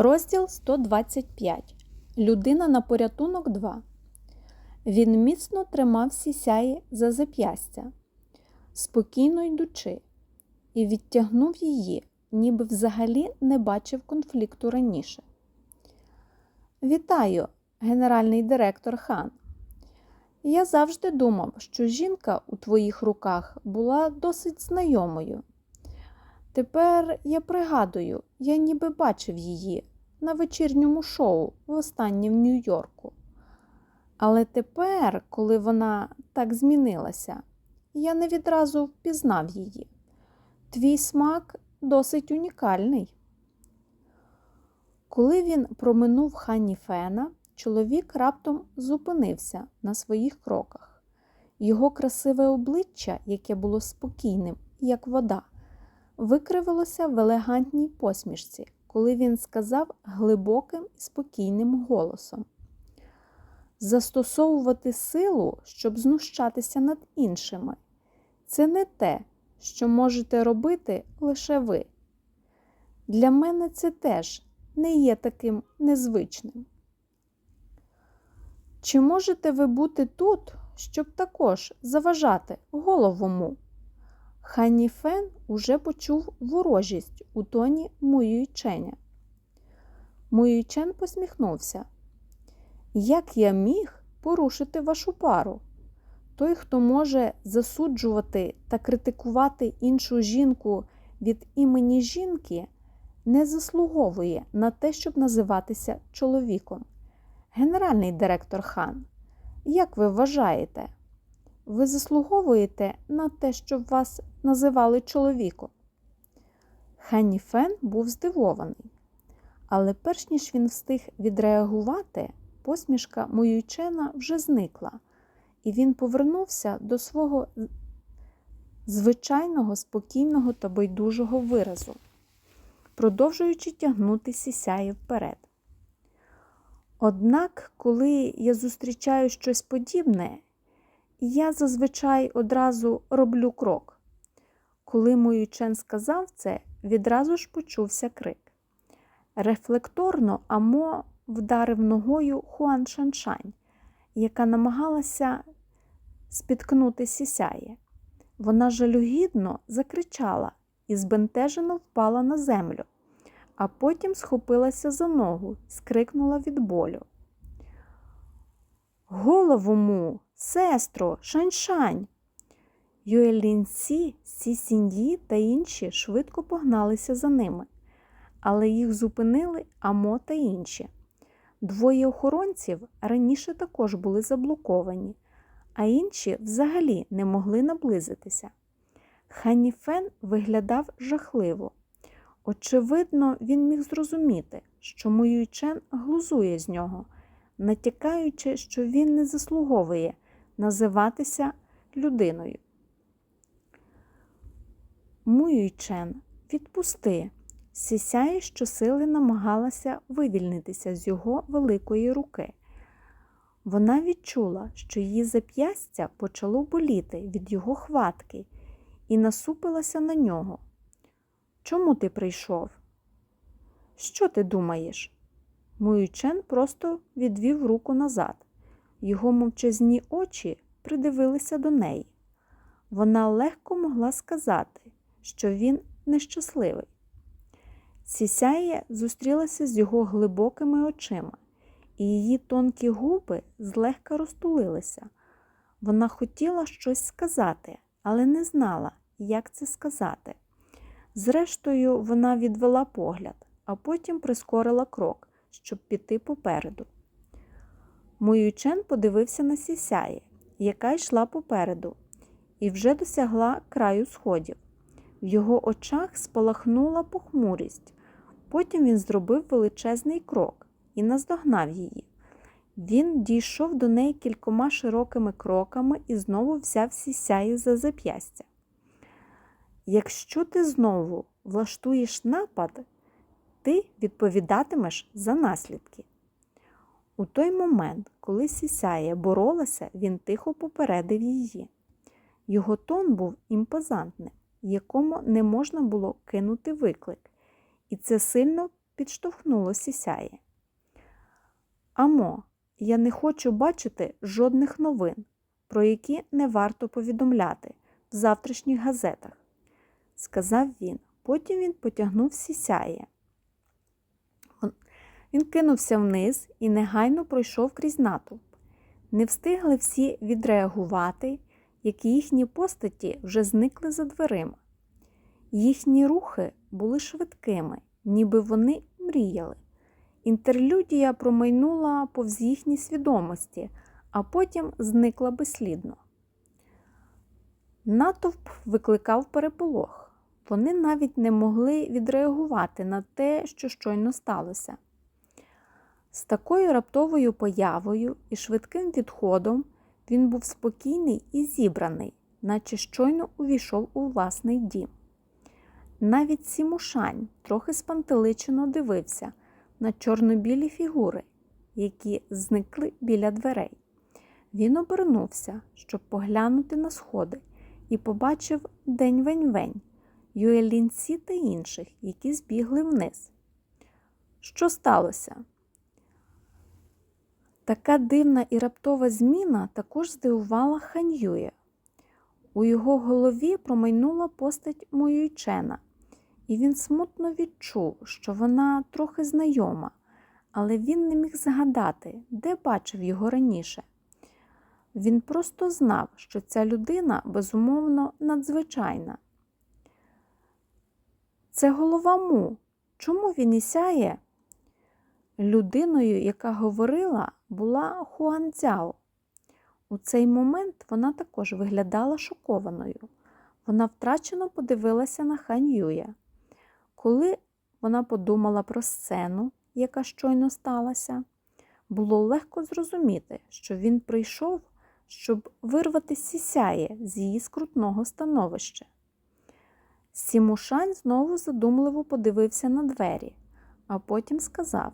Розділ 125. Людина на порятунок 2. Він міцно тримав сісяї за зап'ястя, спокійно йдучи, і відтягнув її, ніби взагалі не бачив конфлікту раніше. Вітаю, генеральний директор хан. Я завжди думав, що жінка у твоїх руках була досить знайомою. Тепер я пригадую, я ніби бачив її на вечірньому шоу востаннє в Нью-Йорку. Але тепер, коли вона так змінилася, я не відразу впізнав її. Твій смак досить унікальний. Коли він проминув хані Фена, чоловік раптом зупинився на своїх кроках. Його красиве обличчя, яке було спокійним, як вода, викривилося в елегантній посмішці, коли він сказав глибоким і спокійним голосом. Застосовувати силу, щоб знущатися над іншими, це не те, що можете робити лише ви. Для мене це теж не є таким незвичним. Чи можете ви бути тут, щоб також заважати головому? Хані Фен уже почув ворожість у тоні Муюйченя. Муюйчен посміхнувся. Як я міг порушити вашу пару? Той, хто може засуджувати та критикувати іншу жінку від імені жінки, не заслуговує на те, щоб називатися чоловіком. Генеральний директор хан, як ви вважаєте? Ви заслуговуєте на те, щоб вас називали чоловіком? Хенні Фен був здивований, але перш ніж він встиг відреагувати, посмішка Моюйчена вже зникла, і він повернувся до свого звичайного, спокійного та байдужого виразу, продовжуючи тягнути сісяє вперед. Однак, коли я зустрічаю щось подібне, я зазвичай одразу роблю крок. Коли Моючен сказав це, відразу ж почувся крик. Рефлекторно Амо вдарив ногою Хуан Шаншань, яка намагалася спіткнути сісяє. Вона жалюгідно закричала і збентежено впала на землю, а потім схопилася за ногу скрикнула від болю. Голову му, сестро, шаньшань. Юелінсі, Сісіньї та інші швидко погналися за ними, але їх зупинили Амо та інші. Двоє охоронців раніше також були заблоковані, а інші взагалі не могли наблизитися. Ханіфен виглядав жахливо. Очевидно, він міг зрозуміти, що Моюйчен глузує з нього, натякаючи, що він не заслуговує називатися людиною. Муюйчен, відпусти. Сісяє щосили намагалася вивільнитися з його великої руки. Вона відчула, що її зап'ястя почало боліти від його хватки, і насупилася на нього. Чому ти прийшов? Що ти думаєш? Муючен просто відвів руку назад. Його мовчазні очі придивилися до неї. Вона легко могла сказати, що він нещасливий. Сісяє зустрілася з його глибокими очима, і її тонкі губи злегка розтулилися. Вона хотіла щось сказати, але не знала, як це сказати. Зрештою, вона відвела погляд, а потім прискорила крок, щоб піти попереду. Моючен подивився на сісяє, яка йшла попереду, і вже досягла краю сходів. В його очах спалахнула похмурість. Потім він зробив величезний крок і наздогнав її. Він дійшов до неї кількома широкими кроками і знову взяв сісяї за зап'ястя. Якщо ти знову влаштуєш напад, ти відповідатимеш за наслідки. У той момент, коли Сісяє боролася, він тихо попередив її. Його тон був імпозантним, якому не можна було кинути виклик, і це сильно підштовхнуло сісяє. Амо, я не хочу бачити жодних новин, про які не варто повідомляти в завтрашніх газетах, сказав він. Потім він потягнув сісяє. Він кинувся вниз і негайно пройшов крізь натовп. Не встигли всі відреагувати, як їхні постаті вже зникли за дверима. Їхні рухи були швидкими, ніби вони мріяли. Інтерлюдія промайнула повз їхні свідомості, а потім зникла безслідно. Натовп викликав переполох. Вони навіть не могли відреагувати на те, що щойно сталося. З такою раптовою появою і швидким відходом він був спокійний і зібраний, наче щойно увійшов у власний дім. Навіть Сімушань трохи спантеличено дивився на чорно-білі фігури, які зникли біля дверей. Він обернувся, щоб поглянути на сходи, і побачив день вень-вень, Юелінці та інших, які збігли вниз. Що сталося? Така дивна і раптова зміна також здивувала Ханьює. У його голові промайнула постать Моюйчена, і він смутно відчув, що вона трохи знайома, але він не міг згадати, де бачив його раніше. Він просто знав, що ця людина безумовно надзвичайна. Це голова му. Чому він і сяє? Людиною, яка говорила, була Хуан Цяо. У цей момент вона також виглядала шокованою. Вона втрачено подивилася на Хань Юя. Коли вона подумала про сцену, яка щойно сталася, було легко зрозуміти, що він прийшов, щоб вирвати сісяє з її скрутного становища. Сімушань знову задумливо подивився на двері, а потім сказав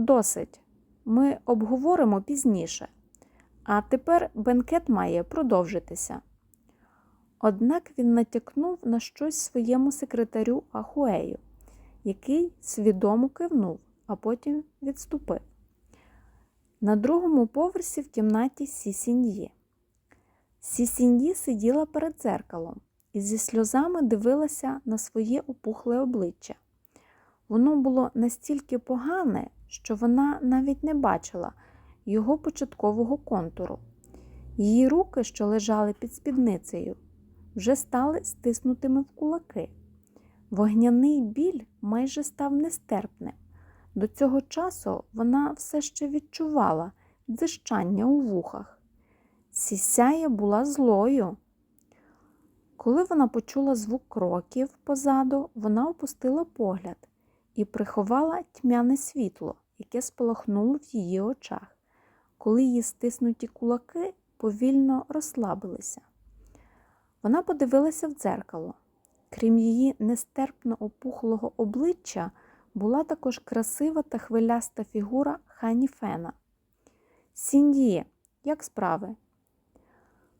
Досить, ми обговоримо пізніше, а тепер бенкет має продовжитися. Однак він натякнув на щось своєму секретарю Ахуею, який свідомо кивнув, а потім відступив. На другому поверсі в кімнаті Сісіньї. Сісіньї сиділа перед дзеркалом і зі сльозами дивилася на своє опухле обличчя. Воно було настільки погане, що вона навіть не бачила його початкового контуру. Її руки, що лежали під спідницею, вже стали стиснутими в кулаки. Вогняний біль майже став нестерпним. До цього часу вона все ще відчувала дзищання у вухах. Сісяя була злою. Коли вона почула звук кроків позаду, вона опустила погляд і приховала тьмяне світло, яке спалахнуло в її очах, коли її стиснуті кулаки повільно розслабилися. Вона подивилася в дзеркало. Крім її нестерпно опухлого обличчя, була також красива та хвиляста фігура Хані Фена. Сіндіє, як справи?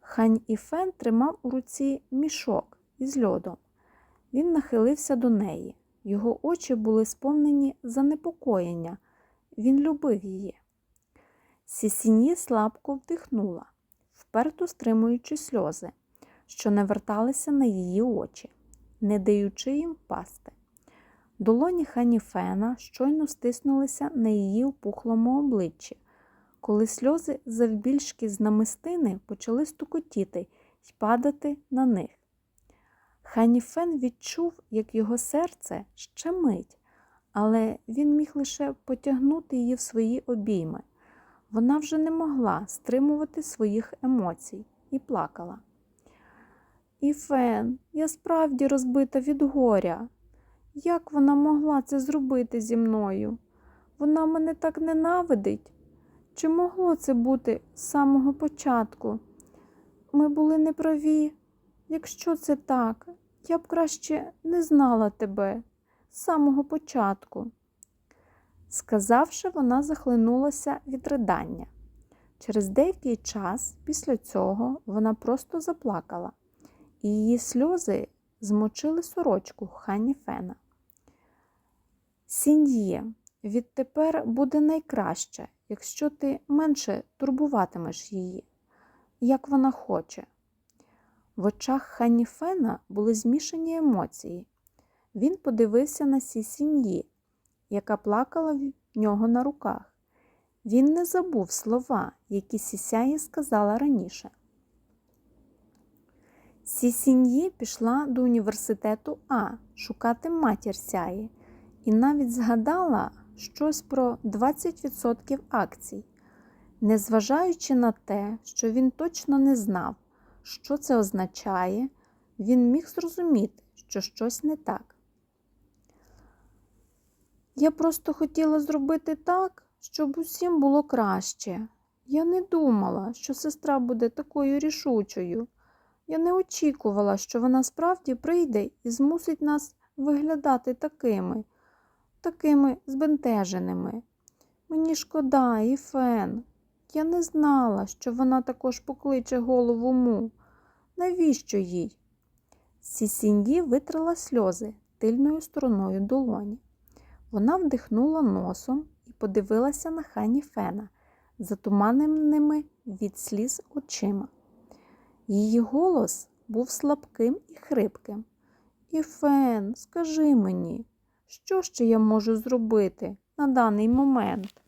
Хань Іфен тримав у руці мішок із льодом. Він нахилився до неї. Його очі були сповнені занепокоєння. Він любив її. Сісіні слабко вдихнула, вперто стримуючи сльози, що не верталися на її очі, не даючи їм впасти. Долоні Ханіфена щойно стиснулися на її опухлому обличчі, коли сльози завбільшки з намистини почали стукотіти й падати на них. Ханіфен відчув, як його серце щемить, але він міг лише потягнути її в свої обійми. Вона вже не могла стримувати своїх емоцій і плакала. Іфен, я справді розбита від горя. Як вона могла це зробити зі мною? Вона мене так ненавидить. Чи могло це бути з самого початку? Ми були неправі. Якщо це так, я б краще не знала тебе з самого початку. Сказавши, вона захлинулася від ридання. Через деякий час після цього вона просто заплакала, і її сльози змочили сорочку Хані Фена. Сіньє, відтепер буде найкраще, якщо ти менше турбуватимеш її, як вона хоче. В очах Ханіфена були змішані емоції. Він подивився на Сі Сіньї, яка плакала в нього на руках. Він не забув слова, які Сісяї сказала раніше. Сісіньї пішла до університету А шукати матір сяї і навіть згадала щось про 20% акцій, незважаючи на те, що він точно не знав, що це означає, він міг зрозуміти, що щось не так. Я просто хотіла зробити так, щоб усім було краще. Я не думала, що сестра буде такою рішучою. Я не очікувала, що вона справді прийде і змусить нас виглядати такими, такими збентеженими. Мені шкода, і фен. Я не знала, що вона також покличе голову му. Навіщо їй? Сісіньї витрила сльози тильною стороною долоні. Вона вдихнула носом і подивилася на хані Фена, затуманеними від сліз очима. Її голос був слабким і хрипким. І Фен, скажи мені, що ще я можу зробити на даний момент?